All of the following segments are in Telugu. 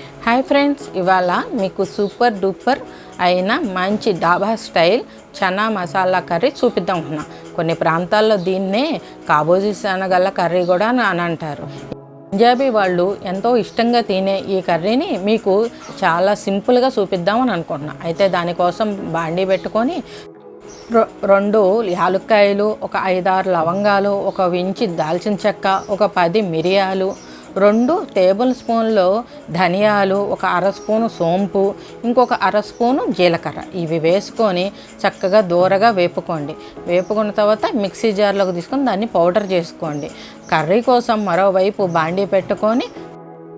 హాయ్ ఫ్రెండ్స్ ఇవాళ మీకు సూపర్ డూపర్ అయిన మంచి డాబా స్టైల్ చనా మసాలా కర్రీ చూపిద్దాం అనుకున్నా కొన్ని ప్రాంతాల్లో దీన్నే కాబోజీ శనగల కర్రీ కూడా అని అంటారు. పంజాబీ వాళ్ళు ఎంతో ఇష్టంగా తినే ఈ కర్రీని మీకు చాలా సింపుల్గా చూపిద్దామని అనుకుంటున్నా. అయితే దానికోసం బాండీ పెట్టుకొని రొ- రెండు యాలుక్కాయలు ఒక ఐదారు లవంగాలు ఒక వించి దాల్చిన చెక్క ఒక పది మిరియాలు రెండు టేబుల్ స్పూన్లు ధనియాలు ఒక అర స్పూను సోంపు ఇంకొక అర స్పూను జీలకర్ర. ఇవి వేసుకొని చక్కగా దూరగా వేపుకోండి. వేపుకున్న తర్వాత మిక్సీ జార్లోకి తీసుకొని దాన్ని పౌడర్ చేసుకోండి. కర్రీ కోసం మరోవైపు బాండీ పెట్టుకొని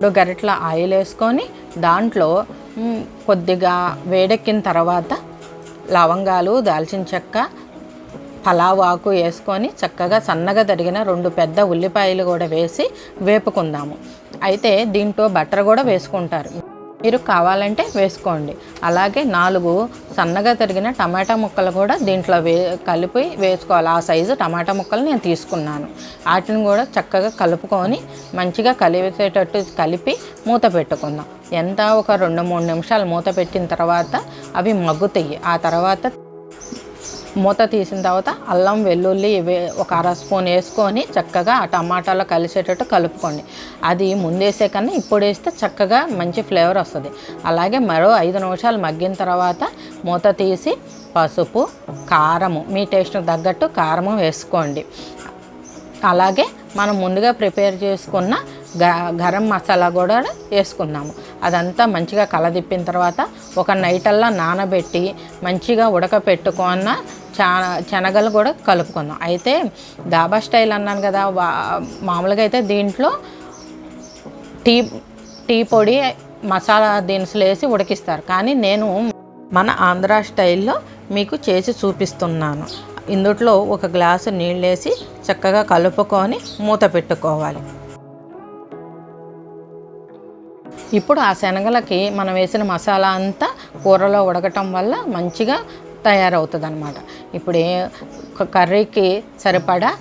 రెండు గరిటల ఆయిల్ వేసుకొని దాంట్లో కొద్దిగా వేడెక్కిన తర్వాత లవంగాలు దాల్చిన చెక్క పలావ్ ఆకు వేసుకొని చక్కగా సన్నగా తరిగిన రెండు పెద్ద ఉల్లిపాయలు కూడా వేసి వేపుకుందాము. అయితే దీంట్లో బటర్ కూడా వేసుకుంటారు. మీరు కావాలంటే వేసుకోండి. అలాగే నాలుగు సన్నగా తరిగిన టమాటా ముక్కలు కూడా దీంట్లో వే కలిపి వేసుకోవాలి. ఆ సైజు టమాటా ముక్కలు నేను తీసుకున్నాను. వాటిని కూడా చక్కగా కలుపుకొని మంచిగా కలిపేటట్టు కలిపి మూత పెట్టుకుందాం. ఎంత? ఒక రెండు మూడు నిమిషాలు మూత పెట్టిన తర్వాత అవి మగ్గుతాయి. ఆ తర్వాత మూత తీసిన తర్వాత అల్లం వెల్లుల్లి ఇవే ఒక అర స్పూన్ వేసుకొని చక్కగా ఆ టమాటాలో కలిసేటట్టు కలుపుకోండి. అది ముందేసే కన్నా ఇప్పుడు వేస్తే చక్కగా మంచి ఫ్లేవర్ వస్తుంది. అలాగే మరో ఐదు నిమిషాలు మగ్గిన తర్వాత మూత తీసి పసుపు కారము మీ టేస్ట్కి తగ్గట్టు కారము వేసుకోండి. అలాగే మనం ముందుగా ప్రిపేర్ చేసుకున్న గరం మసాలా కూడా వేసుకున్నాము. అదంతా మంచిగా కలదిప్పిన తర్వాత ఒక నైటల్లా నానబెట్టి మంచిగా ఉడకపెట్టుకున్న చా శనగలు కూడా కలుపుకుందాం. అయితే దాబా స్టైల్ అన్నాను కదా వా- మామూలుగా అయితే దీంట్లో టీ టీ పొడి మసాలా దినుసులు వేసి ఉడికిస్తారు. కానీ నేను మన ఆంధ్ర స్టైల్లో మీకు చేసి చూపిస్తున్నాను. ఇందుట్లో ఒక గ్లాసు నీళ్ళు వేసి చక్కగా కలుపుకొని మూత పెట్టుకోవాలి. ఇప్పుడు ఆ శనగలకి మనం వేసిన మసాలా అంతా కూరలో ఉడకటం వల్ల మంచిగా తయారవుతుంది అనమాట ఇప్పుడు ఒక కర్రీకి సరిపడా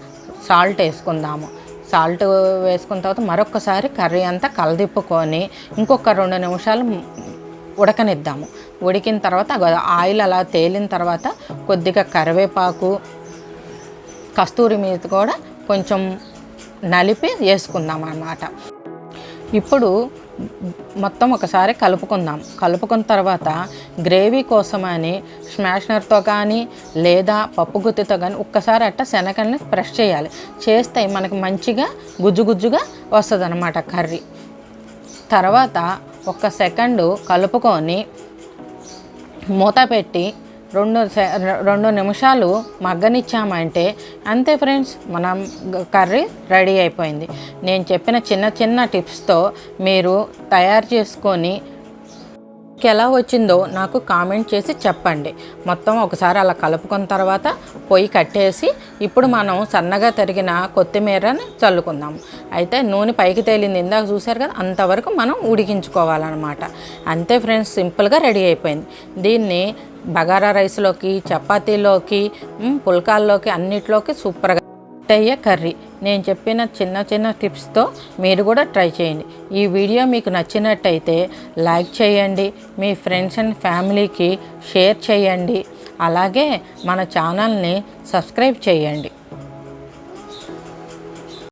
సాల్ట్ వేసుకుందాము. సాల్ట్ వేసుకున్న తర్వాత మరొకసారి కర్రీ అంతా కలదిప్పుకొని ఇంకొక రెండు నిమిషాలు ఉడకనిద్దాము. ఉడికిన తర్వాత ఆయిల్ అలా తేలిన తర్వాత కొద్దిగా కరివేపాకు కస్తూరి మీద కూడా కొంచెం నలిపి వేసుకుందాం అన్నమాట ఇప్పుడు మొత్తం ఒకసారి కలుపుకుందాం. కలుపుకున్న తర్వాత గ్రేవీ కోసమని స్మాషనర్తో కానీ లేదా పప్పు గుత్తితో కానీ ఒక్కసారి అట్ట శనగల్ని ప్రెస్ చేయాలి. చేస్తే మనకు మంచిగా గుజ్జు గుజ్జుగా వస్తుంది అనమాట కర్రీ. తర్వాత ఒక సెకండు కలుపుకొని మూత పెట్టి రెండు రెండు నిమిషాలు మగ్గనిచ్చామంటే అంతే ఫ్రెండ్స్ మనం కర్రీ రెడీ అయిపోయింది. నేను చెప్పిన చిన్న చిన్న టిప్స్తో మీరు తయారు చేసుకొని మీకు ఎలా వచ్చిందో నాకు కామెంట్ చేసి చెప్పండి. మొత్తం ఒకసారి అలా కలుపుకున్న తర్వాత పొయ్యి కట్టేసి ఇప్పుడు మనం సన్నగా తరిగిన కొత్తిమీరని చల్లుకుందాం. అయితే నూనె పైకి తేలింది ఇందాక చూశారు కదా అంతవరకు మనం ఉడికించుకోవాలన్నమాట. అంతే ఫ్రెండ్స్ సింపుల్గా రెడీ అయిపోయింది. దీన్ని బగారా రైస్లోకి చపాతీలోకి పుల్కాల్లోకి అన్నిట్లోకి సూపర్గా అయ్యే కర్రీ. నేను చెప్పిన చిన్న చిన్న టిప్స్తో మీరు కూడా ట్రై చేయండి. ఈ వీడియో మీకు నచ్చినట్టయితే లైక్ చేయండి మీ ఫ్రెండ్స్ అండ్ ఫ్యామిలీకి షేర్ చేయండి అలాగే మన ఛానల్ని సబ్స్క్రైబ్ చేయండి.